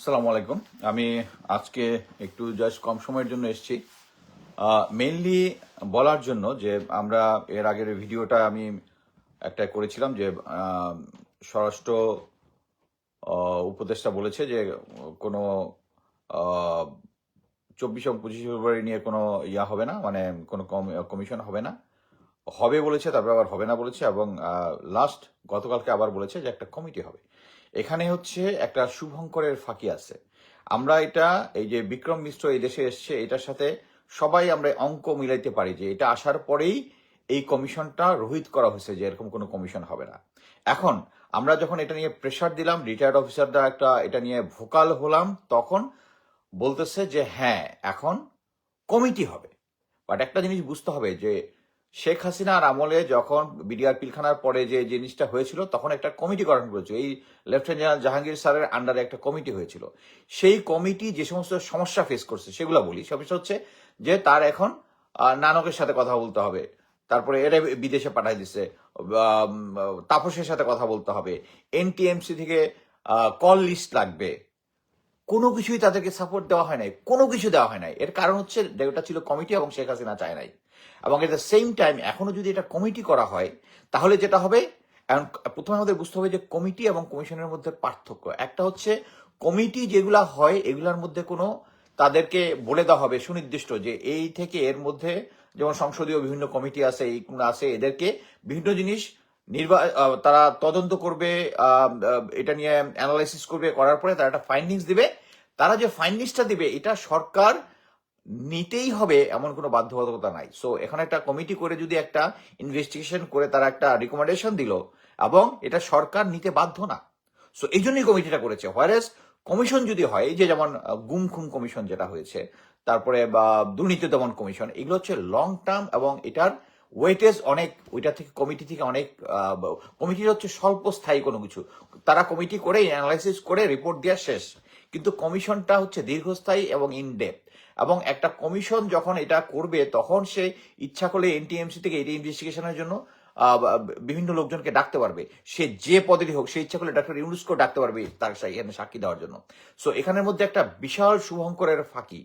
আসসালামু আলাইকুম। আমি আজকে একটু জাস্ট কম সময়ের জন্য এসেছি। মেইনলি বলার জন্য যে আমরা এর আগের ভিডিওটা আমি একটা করেছিলাম যে স্বরাষ্ট্র উপদেষ্টা বলেছে যে, কোনো চব্বিশ এবং পঁচিশে ফেব্রুয়ারি নিয়ে কোনো ইয়া হবে না মানে কোনো কমিশন হবে না। হবে বলেছে, তারপর আবার হবে না বলেছে এবং লাস্ট গতকালকে আবার বলেছে যে একটা কমিটি হবে। এখানে হচ্ছে একটা শুভঙ্করের ফাঁকি আছে। আমরা এটা, এই যে বিক্রম মিশ্র এই দেশে এসছে, এটার সাথে সবাই আমরা অঙ্ক মিলাইতে পারি যে এটা আসার পরেই এই কমিশনটা রোহিত করা হয়েছে যে এরকম কোনো কমিশন হবে না। এখন আমরা যখন এটা নিয়ে প্রেশার দিলাম রিটায়ার্ড অফিসাররা একটা এটা নিয়ে ভোকাল হলাম, তখন বলতেছে যে হ্যাঁ এখন কমিটি হবে। বাট একটা জিনিস বুঝতে হবে যে শেখ হাসিনার আমলে যখন বিডিআর পিলখানার পরে যে জিনিসটা হয়েছিল, তখন একটা কমিটি গঠন করেছিল। এই লেফটেন্যান্ট জেনারেল জাহাঙ্গীর স্যারের আন্ডারে একটা কমিটি হয়েছিল। সেই কমিটি যে সমস্ত সমস্যা ফেস করছে, সেগুলো বলি। সমস্যা হচ্ছে যে তার এখন নানকের সাথে কথা বলতে হবে। তারপরে এরা বিদেশে পাঠাই দিচ্ছে তাপসের সাথে কথা বলতে হবে। এনটিএমসি থেকে কল লিস্ট লাগবে। কোনো কিছুই তাদেরকে সাপোর্ট দেওয়া হয় নাই। কোনো কিছু দেওয়া হয় নাই। এর কারণ হচ্ছে ওটা ছিল কমিটি এবং শেখ হাসিনা চায় নাই। এবং এট দ্য সেম টাইম এখনও যদি এটা কমিটি করা হয়, তাহলে যেটা হবে, এখন প্রথমে আমাদের বুঝতে হবে যে কমিটি এবং কমিশনের মধ্যে পার্থক্য। একটা হচ্ছে কমিটি যেগুলা হয়, এগুলার মধ্যে কোনো তাদেরকে বলে দেওয়া হবে, সুনির্দিষ্ট যে এই থেকে এর মধ্যে যেমন সংসদীয় বিভিন্ন কমিটি আছে এইগুলো আছে, এদেরকে বিভিন্ন জিনিস নির্বা তারা তদন্ত করবে এটা নিয়ে অ্যানালাইসিস করবে, করার পরে তারা একটা ফাইন্ডিংস দিবে। তারা যে ফাইন্ডিংসটা দিবে, এটা সরকার নিতেই হবে এমন কোনো বাধ্যবাধকতা নাই। সো এখানে একটা কমিটি করে যদি একটা ইনভেস্টিগেশন করে তারা একটা রিকমেন্ডেশন দিল এবং এটা সরকার নিতে বাধ্য না। সো এই জন্যই কমিটিটা করেছে। হোয়ারেস কমিশন যদি হয় যে যেমন গুম খুম কমিশন যেটা হয়েছে, তারপরে বা দুর্নীতি দমন কমিশন এগুলো হচ্ছে লং টার্ম এবং এটার ওয়েটেজ অনেক, ওইটা থেকে কমিটি থেকে অনেক কমিটির হচ্ছে স্বল্প স্থায়ী কোনো কিছু। তারা কমিটি করে অ্যানালাইসিস করে রিপোর্ট দেওয়া শেষ। কিন্তু কমিশনটা হচ্ছে দীর্ঘস্থায়ী এবং ইনডেপ এবং একটা কমিশন যখন এটা করবে, তখন সে ইচ্ছা করলে এনটিএমসি থেকে এটি ইনভেস্টিগেশনের জন্য বিভিন্ন লোকজনকে ডাকতে পারবে। সে যে পদেরই হোক, সে ইচ্ছা করলে ডাক্তার ইউনুসকেও ডাকতে পারবে তার এখানে সাক্ষী দেওয়ার জন্য। সো এখানের মধ্যে একটা বিশাল শুভঙ্করের ফাঁকি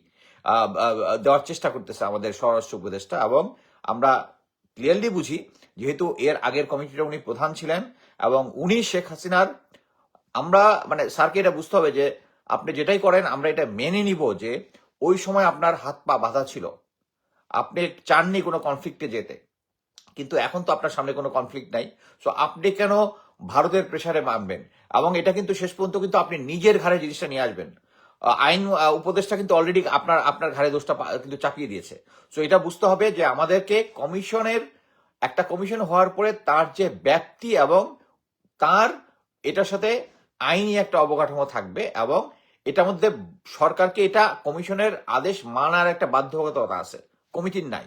দেওয়ার চেষ্টা করতেছে আমাদের স্বরাষ্ট্র উপদেষ্টা। এবং আমরা ক্লিয়ারলি বুঝি, যেহেতু এর আগের কমিটিটা উনি প্রধান ছিলেন, এবং উনি শেখ হাসিনার, আমরা মানে স্যারকে এটা বুঝতে হবে যে আপনি যেটাই করেন, আমরা এটা মেনে নিব যে ওই সময় আপনার হাত পা বাঁধা ছিল। আপনি চাননি কোনো কনফ্লিক্টে যেতে। কিন্তু এখন তো আপনার সামনে কোনো কনফ্লিক্ট নাই। সো আপনি কেন ভারতের প্রেসারে মানবেন? এবং এটা কিন্তু শেষ পর্যন্ত কিন্তু আপনি নিজের ঘাড়ে জিনিসটা নিয়ে আসবেন। আইন উপদেশটা কিন্তু অলরেডি আপনার আপনার ঘাড়ে দোষটা কিন্তু চাপিয়ে দিয়েছে। সো এটা বুঝতে হবে যে আমাদেরকে কমিশনের, একটা কমিশন হওয়ার পরে তার যে ব্যাপ্তি এবং তার, এটার সাথে আইনি একটা অবকাঠামো থাকবে এবং এটার মধ্যে সরকারকে এটা কমিশনের আদেশ মানার একটা বাধ্যবাধকতা আছে। কমিটির নাই।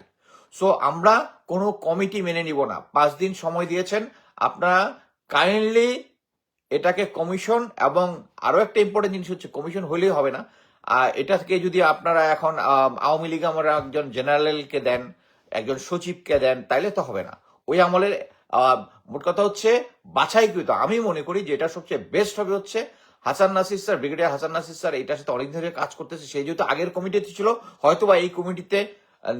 সো আমরা কোনো কমিটি মেনে নিব না। পাঁচ দিন সময় দিয়েছেন। আপনারা কাইন্ডলি এটাকে কমিশন এবং আরও একটা ইম্পর্টেন্ট জিনিস হচ্ছে, কমিশন হলেই হবে না। আর এটাকে যদি আপনারা এখন আওয়ামী লীগ আমরা একজন জেনারেলকে দেন, একজন সচিবকে দেন, তাইলে তো হবে না। ওই আমলের মোট কথা হচ্ছে বাছাইকৃত। আমি মনে করি যে এটা সবচেয়ে বেস্ট হবে হচ্ছে Hasan Nasir sir, brigadier Hasan Nasir sir এটার সাথে অনেক ধরে কাজ করতেছে। সেই যেহেতু আগের কমিটিতে ছিল, হয়তোবা এই কমিটিতে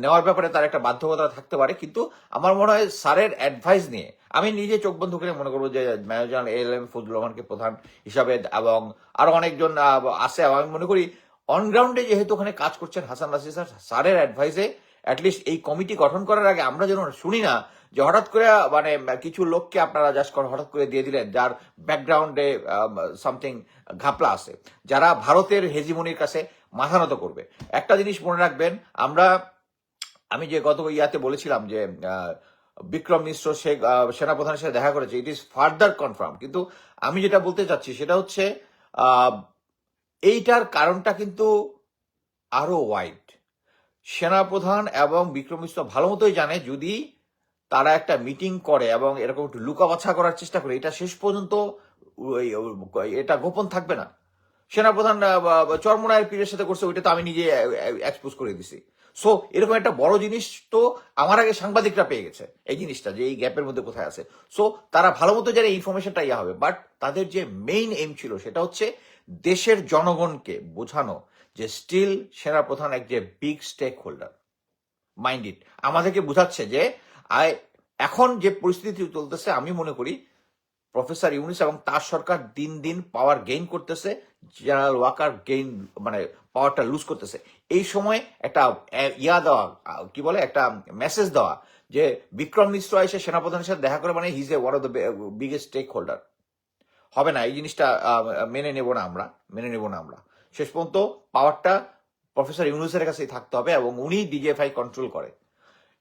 নেওয়ার ব্যাপারে তার একটা বাধ্যকতা থাকতে পারে। কিন্তু আমার মনে হয় স্যারের অ্যাডভাইস নিয়ে, আমি নিজে চোখ বন্ধ করে মনে করব যে major general L M Fazlur রহমানকে প্রধান হিসাবে এবং আরও অনেকজন আছে। আমি মনে করি অনগ্রাউন্ডে যেহেতু ওখানে কাজ করছেন হাসান নাসির স্যার, স্যারের অ্যাডভাইসে অ্যাটলিস্ট এই কমিটি গঠন করার আগে আমরা যেন শুনি না যে হঠাৎ করে মানে কিছু লোককে আপনারা জাস্ট হঠাৎ করে দিয়ে দিলেন, যার ব্যাকগ্রাউন্ডে সামথিং ঘাপলা আছে, যারা ভারতের হেজিমনির কাছে মাথা নত করবে। একটা জিনিস মনে রাখবেন, আমরা, আমি যে গত ইয়াতে বলেছিলাম যে বিক্রম মিশ্র শেখ সেনাপ্রধানের সাথে দেখা করেছে ইট ইজ ফার্দার কনফার্ম কিন্তু আমি যেটা বলতে চাচ্ছি সেটা হচ্ছে এইটার কারণটা কিন্তু আরও ওয়াইড সেনাপ্রধান এবং বিক্রম মিশ্র ভালো মতোই জানে, যদি তারা একটা মিটিং করে এবং এরকম একটু লুকাবাছা করার চেষ্টা করে, এটা শেষ পর্যন্ত এটা গোপন থাকবে না। সেনাপ্রধান চরমনায়ের পীরের সাথে করছে, ওইটা তো আমি নিজে এক্সপোজ করে দিছি। সো এরকম একটা বড় জিনিস তো আমার আগে সাংবাদিকরা পেয়ে গেছে, এই জিনিসটা যে এই গ্যাপের মধ্যে কোথায় আছে। সো তারা ভালো মতো যারা ইনফরমেশনটা ইয়া হবে বাট তাদের যে মেইন এম ছিল সেটা হচ্ছে দেশের জনগণকে বোঝানো যে স্টিল সেনাপ্রধান এক যে big stake holder mind it. আমাদেরকে বোঝাচ্ছে যে এখন যে পরিস্থিতি চলতেছে, আমি মনে করি প্রফেসর ইউনিস এবং তার সরকার দিন দিন পাওয়ার গেইন করতেছে জেনারেল ওয়াকার গেইন মানে পাওয়ারটা লুজ করতেছে। এই সময় একটা ইয়া দেওয়া কি বলে, একটা মেসেজ দেওয়া যে, বিক্রম মিশ্র এসে সেনাপ্রধানের সাথে দেখা করে মানে his a one of the biggest stake holder হবে না, এই জিনিসটা মেনে নেব না আমরা, মেনে নেব না আমরা। শেষ পর্যন্ত পাওয়ারটা প্রফেসর ইউনুসের কাছেই থাকতে হবে এবং উনি ডিজিএফআই কন্ট্রোল করে।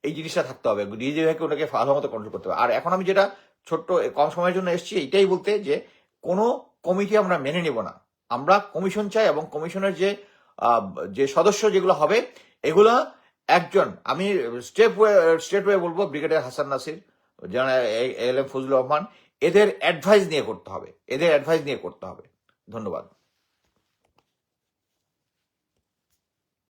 এই জিনিসটা থাকতে হবে। ডিজিএফআইকে ওনাকে ভালো মতো কন্ট্রোল করতে হবে। আর এখন আমি যেটা ছোট্ট, কম সময়ের জন্য এসেছি এটাই বলতে যে কোনো কমিটি আমরা মেনে নেব না। আমরা কমিশন চাই এবং কমিশনের যে যে সদস্য যেগুলো হবে, এগুলো একজন, আমি স্টেপ স্টেট ওয়ে বলব brigadier Hasan Nasir general L M Fazlur Rahman এদের অ্যাডভাইস নিয়ে করতে হবে। এদের অ্যাডভাইস নিয়ে করতে হবে। ধন্যবাদ।